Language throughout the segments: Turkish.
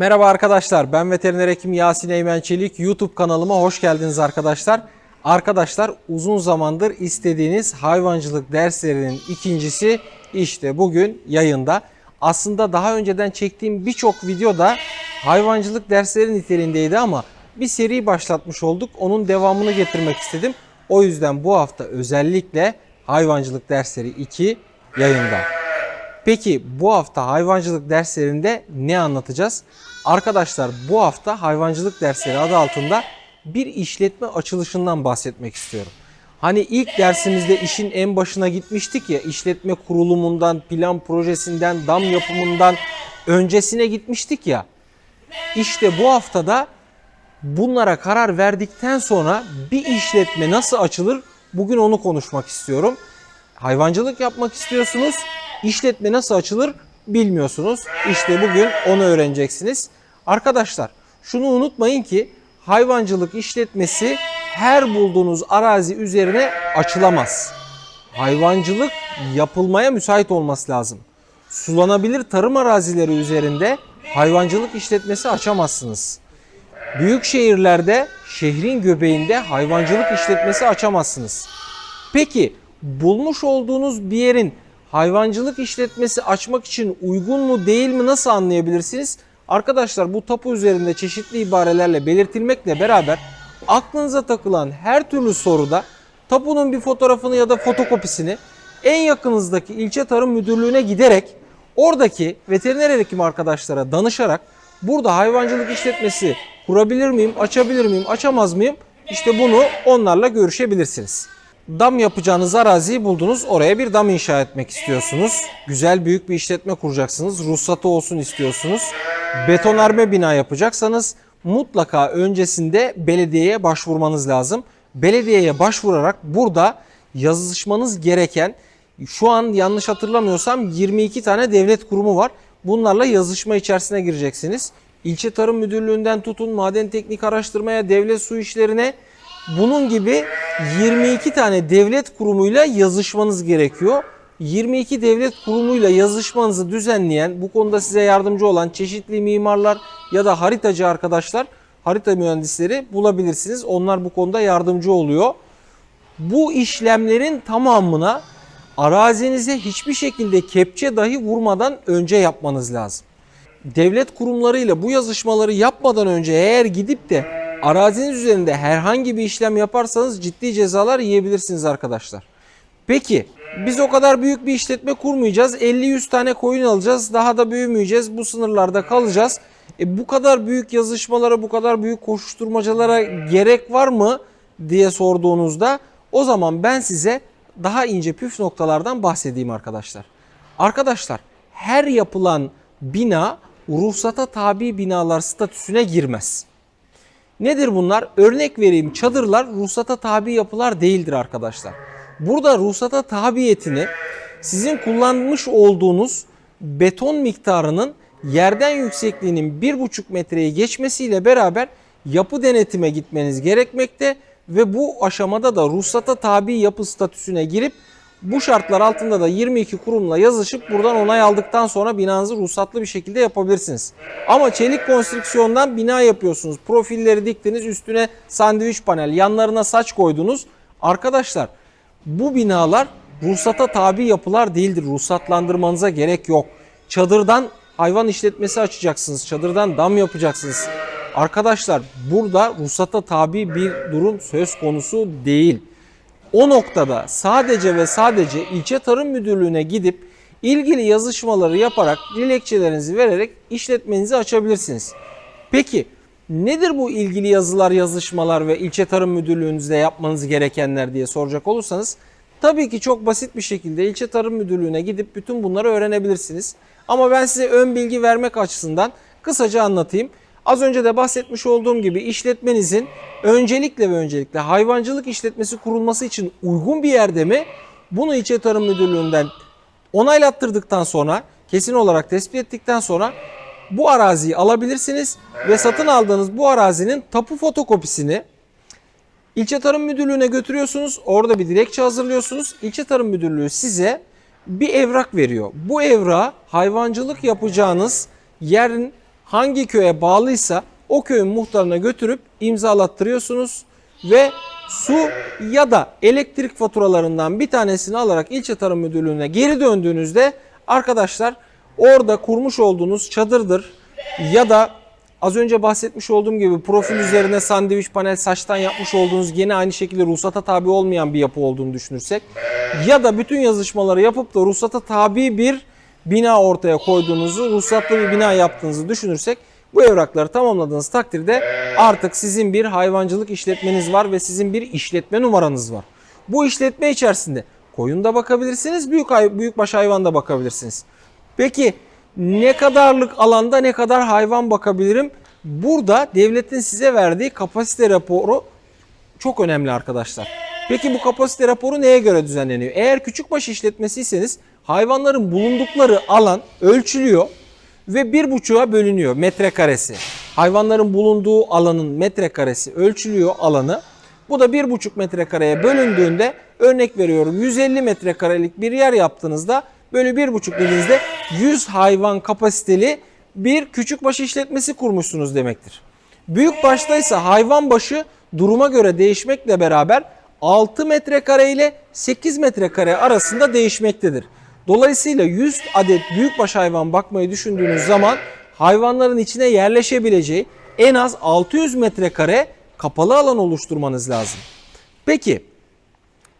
Merhaba arkadaşlar ben veteriner hekim Yasin Eymen Çelik YouTube kanalıma hoş geldiniz arkadaşlar. Arkadaşlar uzun zamandır istediğiniz hayvancılık derslerinin ikincisi işte bugün yayında. Aslında daha önceden çektiğim birçok videoda hayvancılık dersleri niteliğindeydi ama bir seri başlatmış olduk. Onun devamını getirmek istedim. O yüzden bu hafta özellikle hayvancılık dersleri 2 yayında. Peki bu hafta hayvancılık derslerinde ne anlatacağız? Arkadaşlar bu hafta hayvancılık dersleri adı altında bir işletme açılışından bahsetmek istiyorum. Hani ilk dersimizde işin en başına gitmiştik ya işletme kurulumundan, plan projesinden, dam yapımından öncesine gitmiştik ya. İşte bu haftada bunlara karar verdikten sonra bir işletme nasıl açılır? Bugün onu konuşmak istiyorum. Hayvancılık yapmak istiyorsunuz. İşletme nasıl açılır bilmiyorsunuz. İşte bugün onu öğreneceksiniz. Arkadaşlar şunu unutmayın ki hayvancılık işletmesi her bulduğunuz arazi üzerine açılamaz. Hayvancılık yapılmaya müsait olması lazım. Sulanabilir tarım arazileri üzerinde hayvancılık işletmesi açamazsınız. Büyük şehirlerde şehrin göbeğinde hayvancılık işletmesi açamazsınız. Peki bulmuş olduğunuz bir yerin hayvancılık işletmesi açmak için uygun mu değil mi nasıl anlayabilirsiniz? Arkadaşlar bu tapu üzerinde çeşitli ibarelerle belirtilmekle beraber aklınıza takılan her türlü soruda tapunun bir fotoğrafını ya da fotokopisini en yakınızdaki ilçe tarım müdürlüğüne giderek oradaki veteriner hekim arkadaşlara danışarak burada hayvancılık işletmesi kurabilir miyim, açabilir miyim, açamaz mıyım? İşte bunu onlarla görüşebilirsiniz. Dam yapacağınız araziyi buldunuz. Oraya bir dam inşa etmek istiyorsunuz. Güzel büyük bir işletme kuracaksınız. Ruhsatı olsun istiyorsunuz. Betonarme bina yapacaksanız mutlaka öncesinde belediyeye başvurmanız lazım. Belediyeye başvurarak burada yazışmanız gereken şu an yanlış hatırlamıyorsam 22 tane devlet kurumu var. Bunlarla yazışma içerisine gireceksiniz. İlçe Tarım Müdürlüğü'nden tutun maden teknik araştırmaya, devlet su işlerine bunun gibi 22 tane devlet kurumuyla yazışmanız gerekiyor. 22 devlet kurumuyla yazışmanızı düzenleyen, bu konuda size yardımcı olan çeşitli mimarlar ya da haritacı arkadaşlar, harita mühendisleri bulabilirsiniz. Onlar bu konuda yardımcı oluyor. Bu işlemlerin tamamına arazinize hiçbir şekilde kepçe dahi vurmadan önce yapmanız lazım. Devlet kurumlarıyla bu yazışmaları yapmadan önce eğer gidip de araziniz üzerinde herhangi bir işlem yaparsanız ciddi cezalar yiyebilirsiniz arkadaşlar. Peki biz o kadar büyük bir işletme kurmayacağız. 50-100 tane koyun alacağız. Daha da büyümeyeceğiz. Bu sınırlarda kalacağız. E, bu kadar büyük yazışmalara, bu kadar büyük koşuşturmacalara gerek var mı diye sorduğunuzda o zaman ben size daha ince püf noktalardan bahsedeyim arkadaşlar. Arkadaşlar her yapılan bina ruhsata tabi binalar statüsüne girmez. Nedir bunlar? Örnek vereyim çadırlar ruhsata tabi yapılar değildir arkadaşlar. Burada ruhsata tabiyetini sizin kullanmış olduğunuz beton miktarının yerden yüksekliğinin 1,5 metreyi geçmesiyle beraber yapı denetime gitmeniz gerekmekte ve bu aşamada da ruhsata tabi yapı statüsüne girip bu şartlar altında da 22 kurumla yazışıp buradan onay aldıktan sonra binanızı ruhsatlı bir şekilde yapabilirsiniz. Ama çelik konstrüksiyondan bina yapıyorsunuz. Profilleri diktiniz, üstüne sandviç panel, yanlarına saç koydunuz. Arkadaşlar bu binalar ruhsata tabi yapılar değildir. Ruhsatlandırmanıza gerek yok. Çadırdan hayvan işletmesi açacaksınız. Çadırdan dam yapacaksınız. Arkadaşlar burada ruhsata tabi bir durum söz konusu değil. O noktada sadece ve sadece ilçe tarım müdürlüğüne gidip ilgili yazışmaları yaparak dilekçelerinizi vererek işletmenizi açabilirsiniz. Peki nedir bu ilgili yazılar, yazışmalar ve ilçe tarım müdürlüğünüzde yapmanız gerekenler diye soracak olursanız tabii ki çok basit bir şekilde ilçe tarım müdürlüğüne gidip bütün bunları öğrenebilirsiniz. Ama ben size ön bilgi vermek açısından kısaca anlatayım. Az önce de bahsetmiş olduğum gibi işletmenizin öncelikle ve öncelikle hayvancılık işletmesi kurulması için uygun bir yerde mi? Bunu ilçe tarım müdürlüğünden onaylattırdıktan sonra kesin olarak tespit ettikten sonra bu araziyi alabilirsiniz ve satın aldığınız bu arazinin tapu fotokopisini ilçe tarım müdürlüğüne götürüyorsunuz. Orada bir dilekçe hazırlıyorsunuz. İlçe tarım müdürlüğü size bir evrak veriyor. Bu evrağı hayvancılık yapacağınız yerin hangi köye bağlıysa o köyün muhtarına götürüp imzalattırıyorsunuz ve su ya da elektrik faturalarından bir tanesini alarak ilçe tarım müdürlüğüne geri döndüğünüzde arkadaşlar orada kurmuş olduğunuz çadırdır ya da az önce bahsetmiş olduğum gibi profil üzerine sandviç panel saçtan yapmış olduğunuz gene aynı şekilde ruhsata tabi olmayan bir yapı olduğunu düşünürsek ya da bütün yazışmaları yapıp da ruhsata tabi bir bina ortaya koyduğunuzu, ruhsatlı bir bina yaptığınızı düşünürsek bu evrakları tamamladığınız takdirde artık sizin bir hayvancılık işletmeniz var ve sizin bir işletme numaranız var. Bu işletme içerisinde koyun da bakabilirsiniz, büyük hay- büyükbaş hayvan da bakabilirsiniz. Peki ne kadarlık alanda ne kadar hayvan bakabilirim? Burada devletin size verdiği kapasite raporu çok önemli arkadaşlar. Peki bu kapasite raporu neye göre düzenleniyor? Eğer küçükbaş işletmesiyseniz hayvanların bulundukları alan ölçülüyor ve bir buçuğa bölünüyor metrekaresi. Hayvanların bulunduğu alanın metrekaresi ölçülüyor alanı. Bu da bir buçuk metrekareye bölündüğünde örnek veriyorum 150 metrekarelik bir yer yaptığınızda böyle bir buçuk dediğinizde 100 hayvan kapasiteli bir küçükbaş işletmesi kurmuşsunuz demektir. Büyük baştaysa hayvan başı duruma göre değişmekle beraber 6 metrekare ile 8 metrekare arasında değişmektedir. Dolayısıyla 100 adet büyükbaş hayvan bakmayı düşündüğünüz zaman hayvanların içine yerleşebileceği en az 600 metrekare kapalı alan oluşturmanız lazım. Peki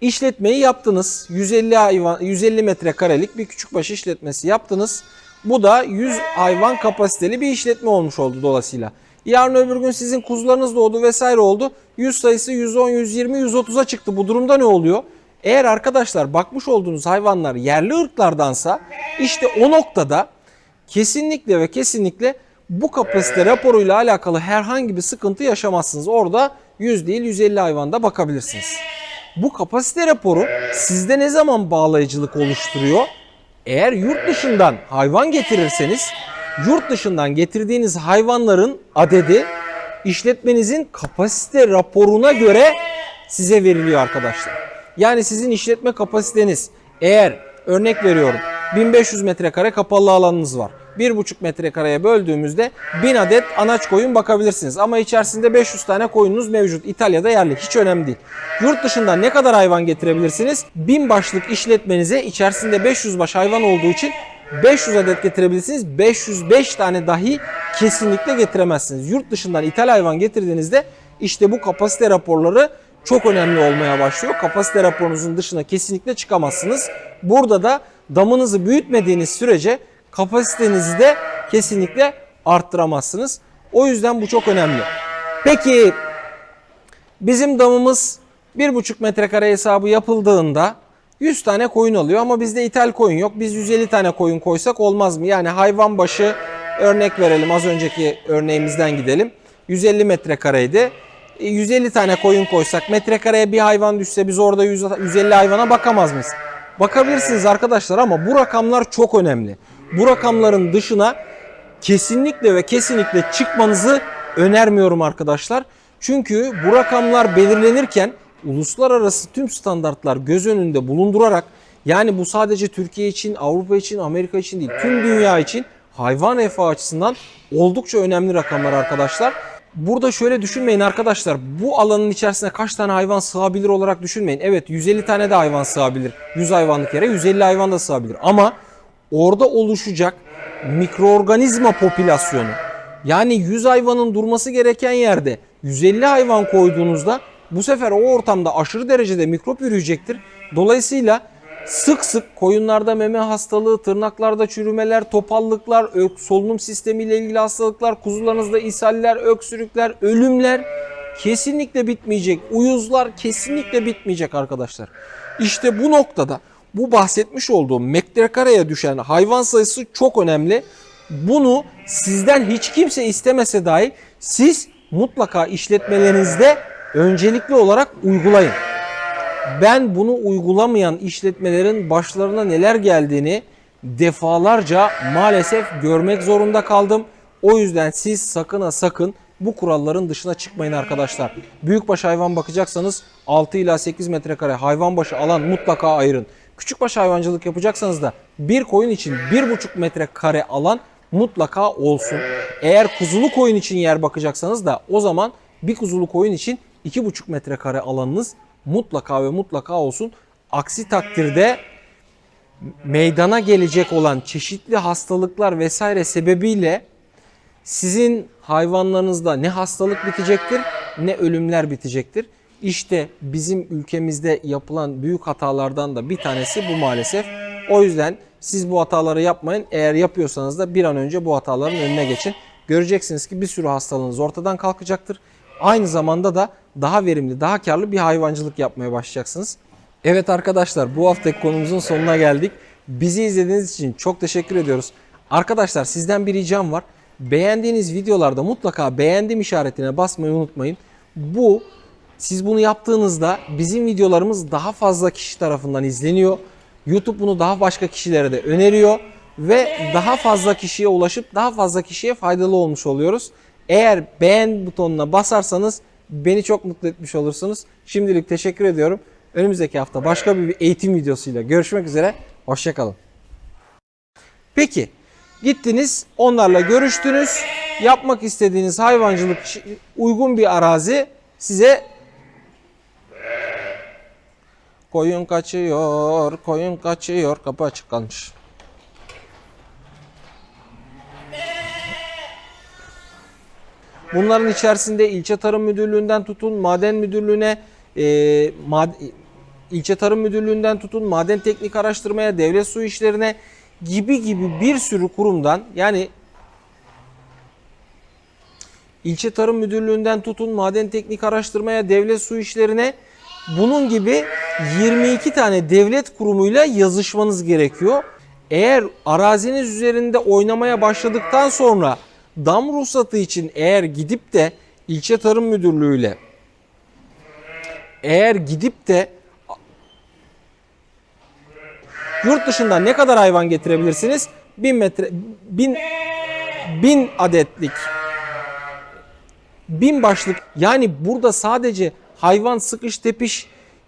işletmeyi yaptınız. 150 hayvan 150 metrekarelik bir küçükbaş işletmesi yaptınız. Bu da 100 hayvan kapasiteli bir işletme olmuş oldu dolayısıyla. Yarın öbür gün sizin kuzularınız doğdu vesaire oldu. 100 sayısı 110, 120, 130'a çıktı. Bu durumda ne oluyor? Eğer arkadaşlar bakmış olduğunuz hayvanlar yerli ırklardansa işte o noktada kesinlikle ve kesinlikle bu kapasite raporuyla alakalı herhangi bir sıkıntı yaşamazsınız. Orada 100 değil 150 hayvanda bakabilirsiniz. Bu kapasite raporu sizde ne zaman bağlayıcılık oluşturuyor? Eğer yurt dışından hayvan getirirseniz yurt dışından getirdiğiniz hayvanların adedi işletmenizin kapasite raporuna göre size veriliyor arkadaşlar. Yani sizin işletme kapasiteniz eğer örnek veriyorum 1500 metrekare kapalı alanınız var. 1,5 metrekareye böldüğümüzde 1000 adet anaç koyun bakabilirsiniz. Ama içerisinde 500 tane koyununuz mevcut. İtalya'da yerli. Hiç önemli değil. Yurt dışından ne kadar hayvan getirebilirsiniz? 1000 başlık işletmenize içerisinde 500 baş hayvan olduğu için 500 adet getirebilirsiniz. 505 tane dahi kesinlikle getiremezsiniz. Yurt dışından ithal hayvan getirdiğinizde işte bu kapasite raporları çok önemli olmaya başlıyor. Kapasite raporunuzun dışına kesinlikle çıkamazsınız. Burada da damınızı büyütmediğiniz sürece kapasitenizi de kesinlikle arttıramazsınız. O yüzden bu çok önemli. Peki bizim damımız 1,5 metrekare hesabı yapıldığında 100 tane koyun alıyor ama bizde ithal koyun yok. Biz 150 tane koyun koysak olmaz mı? Yani hayvan başı örnek verelim az önceki örneğimizden gidelim. 150 metrekareydi. E, 150 tane koyun koysak metrekareye bir hayvan düşse biz orada 100 150 hayvana bakamaz mıyız? Bakabilirsiniz arkadaşlar ama bu rakamlar çok önemli. Bu rakamların dışına kesinlikle ve kesinlikle çıkmanızı önermiyorum arkadaşlar. Çünkü bu rakamlar belirlenirken uluslararası tüm standartlar göz önünde bulundurarak yani bu sadece Türkiye için, Avrupa için, Amerika için değil tüm dünya için hayvan refahı açısından oldukça önemli rakamlar arkadaşlar. Burada şöyle düşünmeyin arkadaşlar. Bu alanın içerisine kaç tane hayvan sığabilir olarak düşünmeyin. Evet 150 tane de hayvan sığabilir. 100 hayvanlık yere 150 hayvan da sığabilir. Ama orada oluşacak mikroorganizma popülasyonu yani 100 hayvanın durması gereken yerde 150 hayvan koyduğunuzda bu sefer o ortamda aşırı derecede mikrop yürüyecektir. Dolayısıyla sık sık koyunlarda meme hastalığı, tırnaklarda çürümeler, topallıklar, ök- solunum sistemiyle ilgili hastalıklar, kuzularınızda ishaller, öksürükler, ölümler kesinlikle bitmeyecek. Uyuzlar kesinlikle bitmeyecek arkadaşlar. İşte bu noktada bu bahsetmiş olduğum metrekareye düşen hayvan sayısı çok önemli. Bunu sizden hiç kimse istemese dahi siz mutlaka işletmelerinizde öncelikli olarak uygulayın. Ben bunu uygulamayan işletmelerin başlarına neler geldiğini defalarca maalesef görmek zorunda kaldım. O yüzden siz sakın ha sakın bu kuralların dışına çıkmayın arkadaşlar. Büyükbaş hayvan bakacaksanız 6 ila 8 metrekare hayvan başı alan mutlaka ayırın. Küçükbaş hayvancılık yapacaksanız da bir koyun için 1,5 metrekare alan mutlaka olsun. Eğer kuzulu koyun için yer bakacaksanız da o zaman bir kuzulu koyun için 2,5 metrekare alanınız mutlaka ve mutlaka olsun. Aksi takdirde meydana gelecek olan çeşitli hastalıklar vesaire sebebiyle sizin hayvanlarınızda ne hastalık bitecektir ne ölümler bitecektir. İşte bizim ülkemizde yapılan büyük hatalardan da bir tanesi bu maalesef. O yüzden siz bu hataları yapmayın. Eğer yapıyorsanız da bir an önce bu hataların önüne geçin. Göreceksiniz ki bir sürü hastalığınız ortadan kalkacaktır. Aynı zamanda da daha verimli, daha karlı bir hayvancılık yapmaya başlayacaksınız. Evet arkadaşlar bu haftaki konumuzun sonuna geldik. Bizi izlediğiniz için çok teşekkür ediyoruz. Arkadaşlar sizden bir ricam var. Beğendiğiniz videolarda mutlaka beğendim işaretine basmayı unutmayın. Bu siz bunu yaptığınızda bizim videolarımız daha fazla kişi tarafından izleniyor. YouTube bunu daha başka kişilere de öneriyor ve daha fazla kişiye ulaşıp daha fazla kişiye faydalı olmuş oluyoruz. Eğer beğen butonuna basarsanız beni çok mutlu etmiş olursunuz. Şimdilik teşekkür ediyorum. Önümüzdeki hafta başka bir eğitim videosuyla görüşmek üzere. Hoşçakalın. Peki gittiniz onlarla görüştünüz. Yapmak istediğiniz hayvancılık uygun bir arazi size Koyun kaçıyor, koyun kaçıyor. Kapı açık kalmış. Bunların içerisinde ilçe tarım müdürlüğünden tutun maden müdürlüğüne, e, mad- ilçe tarım müdürlüğünden tutun maden teknik araştırmaya, devlet su işlerine gibi gibi bir sürü kurumdan yani ilçe tarım müdürlüğünden tutun maden teknik araştırmaya, devlet su işlerine bunun gibi 22 tane devlet kurumuyla yazışmanız gerekiyor. Eğer araziniz üzerinde oynamaya başladıktan sonra dam ruhsatı için eğer gidip de ilçe tarım müdürlüğüyle eğer gidip de yurt dışından ne kadar hayvan getirebilirsiniz? 1000 metre 1000 1000 adetlik bin başlık yani burada sadece hayvan sıkış tepiş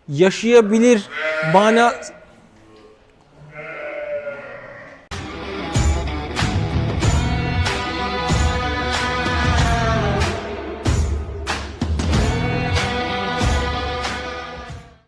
yaşayabilir mana